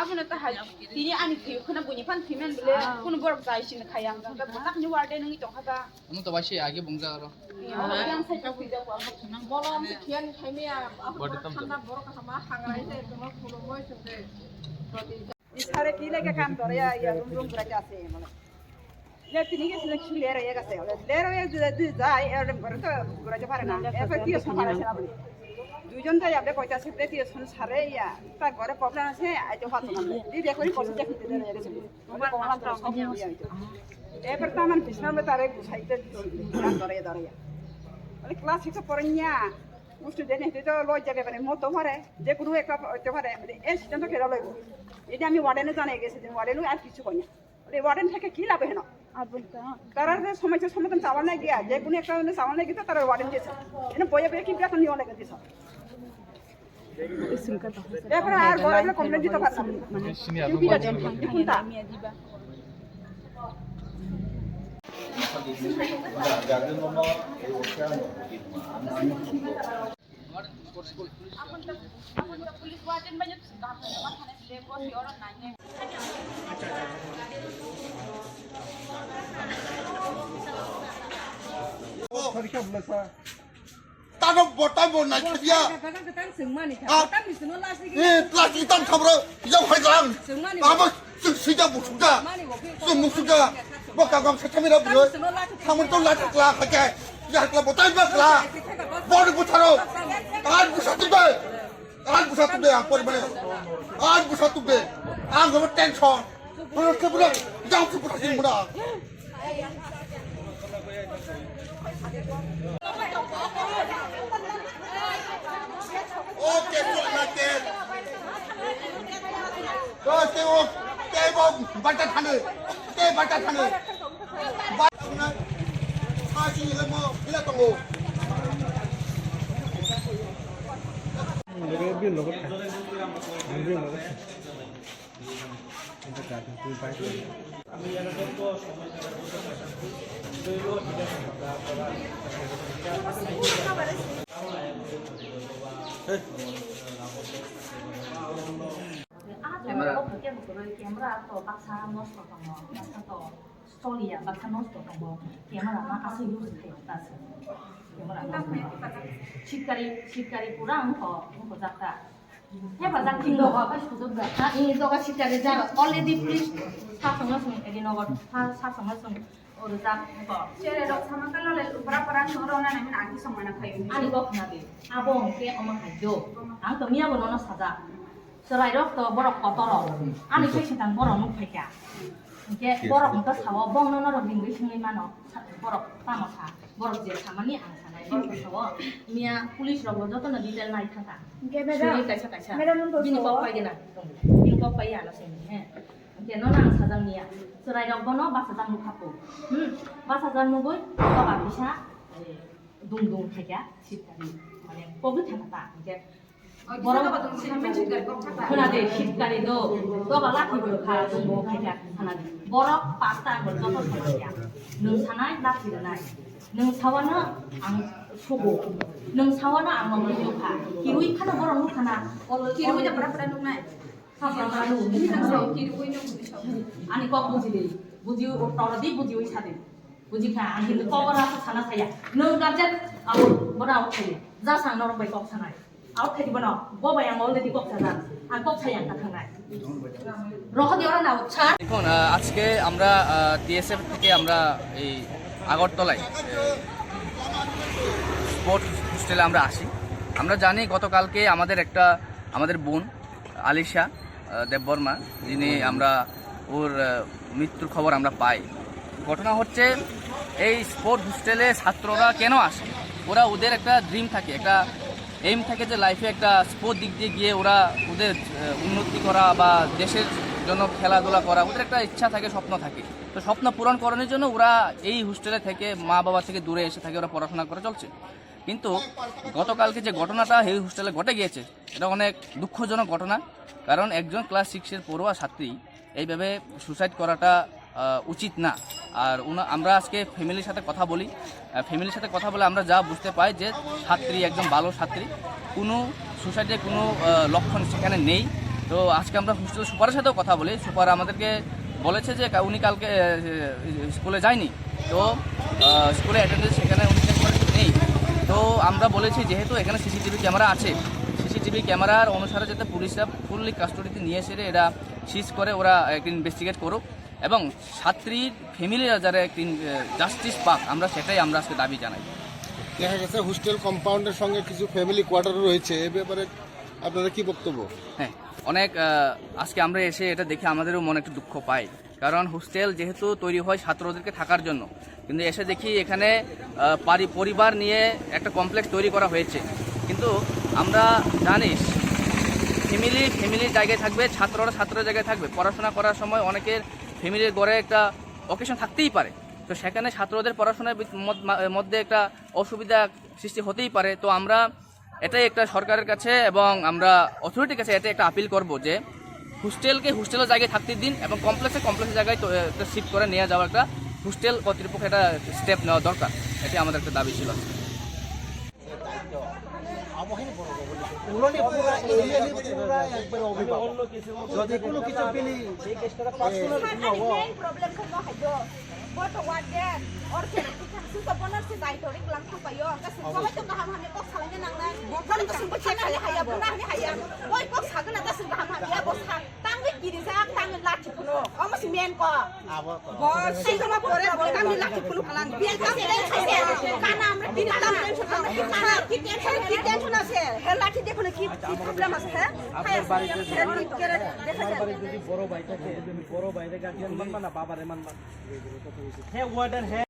abuna ta ha tini ani thi khuna buni phan thimen bele kun borok jai sin khayang ta tak ni warde ngi tong khata আমি তো বাসি আগে বংজা আরও yang sai ta kuida kwa বলম খিয়ান খাইমিয়া ঠান্ডা বড় কথা মা হাংরাইছে তোমার ফুলো মই সঙ্গে isare ki leke kam dore ya ya rum rum bra jase mala le tini ke sile chu lere ya gase ole lere ya de de jai er bra to bra ja pare na e fa দুজন যাই আপনি কয়টা সেপরে দিয়ে শুন সারে ইয়া তা ঘরে problem আছে আইতো হাত না দি দেখো নি কষ্ট দেখতে দেন ইয়া হইতো এবার তো আমার বিছনাবে তারে গুছাইতে ধরে ধরে বলে ক্লাস সিক্স পড়িয়া মুষ্টি দেন হেতে তো লজ যাবে মানে মতো পারে যে কোনো একটা হইতে পারে এই সিদ্ধান্ত খেলা লইব। এটা আমি ওয়ার্ডেনে জানাই গেছি যে ওয়ার্ডেনও আর কিছু কই না। বলে ওয়ার্ডেন থেকে কি লাভ হেন তারা যে সময় সমাধান চাওয়া না গিয়া যে কোনো একটা চাওয়া না গিয়ে তারা ওয়ার্ডেন দিয়েছে। বইয়ে বইয়ে কি বেতন নিয়ে লেগে দিয়েছে এরপরে আর বড় কমপ্লেন দিতে পারলাম মানে tanam botam bon nak dia. Ah, telah hitam sabro, hijau hitam. Apa sejak musuhnya, semua musuhnya. Bukan kamu sekarang ini buat. Kamu tu latar kelah kerja, latar kelah botam juga kelah. Bodi butaro, kan pusat tiba, kan pusat tiba yang kau beli, kan pusat tiba. Aku memang tension. Kalau kau beli, jauh kau pusat tiba. Thank you. বাটা থানে কে বাটা থানে বাটা না আছি লেমো ইলা তো camera 사람도 막사 놓으셨던 거, 막사도 소리야 막사 놓으셨던 거, 개만하면 아서 요즘 때 나서 식가리 식가리 보랑 거 이거 잡다. 해봐 잡힌 거가 다시 보던가. 아 이거가 식가리 잡아. already free 사성을 송 애기 너가 사 사성을 송 어디 잡 이거. 제대로 사막깔로 브라브라 소로나 나면 아기 성만한 거예요. 아니 거 하나도. 아봉 저라이로 또 버럭 거더러 아니 최신당 버럭 높을게 이제 버럭 못 사와 벙너너로 빙글 생일만어 버럭 빠마사 버럭 제 사만이 안 사나이 버럭 사와 미야 폴리스로 저도 디젤 나이 타다 저기 가차 가차 미니 빠빠이나 미니 빠빠이 안 하시네 이제 너랑 사장이야 저라이로 버너 바사장 못 하고 음 바사장 먹을 빠바 비샤 동동 타야 집단이 만약 뽑을 타다 이제 শোনাদে শীতকালে তো দবা লাঠি বড় খাওয়া তো বউ খাইয়া শোনাদে বরফ পাস্তা বড় যত শোনাদিয়া নों সানায় লাঠি দানায় नों सावानो आं सग' नों सावानो आं मावनो जखा हिरुइ खानो बर' नुखाना हिरुइ जा फरा फरा नुनाय आंनि कक बुजिलै बुजियो अटावरदै बुजियो सादे बुजिखा आं हिन्दु कबरा साना साया नों गार्जेन आव बरा आव थायो जा सांनाव बाय कक सानाय เอาใครที่บ้านอ่ะบ่ไปยังเอาเลยที่กบชาดังอันกบชายังกันทางไหนรอเขาเดียวแล้วนะชา এখন আজকে আমরা টিএসএফ থেকে আমরা এই আগরতলায় স্পোর্ট হোস্টেলে আমরা আসি। আমরা জানি গতকালকে আমাদের একটা, আমাদের বোন, আলিশা দেববর্মা, যিনি আমরা ওর মৃত্যুর খবর আমরা পাই। ঘটনা হচ্ছে, এই স্পোর্ট হোস্টেলে ছাত্ররা কেন আসে? ওরা ওদের একটা ড্রিম থাকে, একটা এইম থাকে যে লাইফে একটা স্পোর্ট দিক দিয়ে গিয়ে ওরা ওদের উন্নতি করা বা দেশের জন্য খেলাধুলা করা, ওদের একটা ইচ্ছা থাকে, স্বপ্ন থাকে। তো স্বপ্ন পূরণ করানোর জন্য ওরা এই হোস্টেলে থেকে মা বাবা থেকে দূরে এসে থাকে, ওরা পড়াশোনা করে চলছে। কিন্তু গতকালকে যে ঘটনাটা এই হোস্টেলে ঘটে গিয়েছে, এটা অনেক দুঃখজনক ঘটনা। কারণ একজন ক্লাস সিক্সের পড়ুয়া ছাত্রী এইভাবে সুসাইড করাটা উচিত না। আর আমরা আজকে ফ্যামিলির সাথে কথা বলি। ফ্যামিলির সাথে কথা বলে আমরা যা বুঝতে পাই যে ছাত্রী একদম ভালো ছাত্রী। কোনো সুসাইডের কোনো লক্ষণ সেখানে নেই। তো আজকে আমরা হোস্টেল সুপারের সাথেও কথা বলি। সুপার আমাদেরকে বলেছে যে উনি কালকে স্কুলে যায়নি। তো স্কুলে অ্যাটেন্ডেন্স সেখানে উনি নেই। তো আমরা বলেছি যেহেতু এখানে সিসিটিভি ক্যামেরা আছে সিসিটিভি ক্যামেরার অনুসারে যাতে পুলিশরা ফুললি কাস্টডিতে নিয়ে এসে এরা সিজ করে, ওরা ইনভেস্টিগেট করুক। এবং ছাত্রীর ফ্যামিলিরা যারা একদিন জাস্টিস পাক আমরা সেটাই আমরা আজকে দাবি জানাই। দেখা গেছে হোস্টেল কম্পাউন্ডের সঙ্গে কিছু ফ্যামিলি কোয়ার্টারও রয়েছে এ ব্যাপারে আপনাদের কি বক্তব্য? হ্যাঁ অনেক আজকে আমরা এসে এটা দেখে আমাদেরও মনে একটু দুঃখ পাই। কারণ হোস্টেল যেহেতু তৈরি হয় ছাত্রদেরকে থাকার জন্য কিন্তু এসে দেখি এখানে পারি- পরিবার নিয়ে একটা কমপ্লেক্স তৈরি করা হয়েছে। কিন্তু আমরা জানিস ফ্যামিলি ফ্যামিলির জায়গায় থাকবে ছাত্ররা ছাত্রের জায়গায় থাকবে। পড়াশোনা করার সময় অনেকের ফ্যামিলির গড়ে একটা অকেশন থাকতেই পারে। তো সেখানে ছাত্রদের পড়াশোনার মধ্যে একটা অসুবিধা সৃষ্টি হতেই পারে। তো আমরা এটাই একটা সরকারের কাছে এবং আমরা অথরিটির কাছে এটা একটা আপিল করব যে হোস্টেলকে হোস্টেলের জায়গায় থাকতে দিন এবং কমপ্লেক্সে কমপ্লেক্সের জায়গায় শিফট করে নিয়ে যাওয়ার একটা হোস্টেল কর্তৃপক্ষ একটা স্টেপ নেওয়া দরকার। এটি আমাদের একটা দাবি ছিল। Ni la chi puno halan biel ka se dai khaise kana আমরা লাঠি দেখুন কি কি প্রবলেম আছে হ্যাঁ আপনার বাড়িতে দেখা যায় যদি বড় ভাই থাকে বড় ভাইরে গার্জিয়ান মানবা না বাবারে মানবা হ্যাঁ ওয়ার্ডেন হ্যাঁ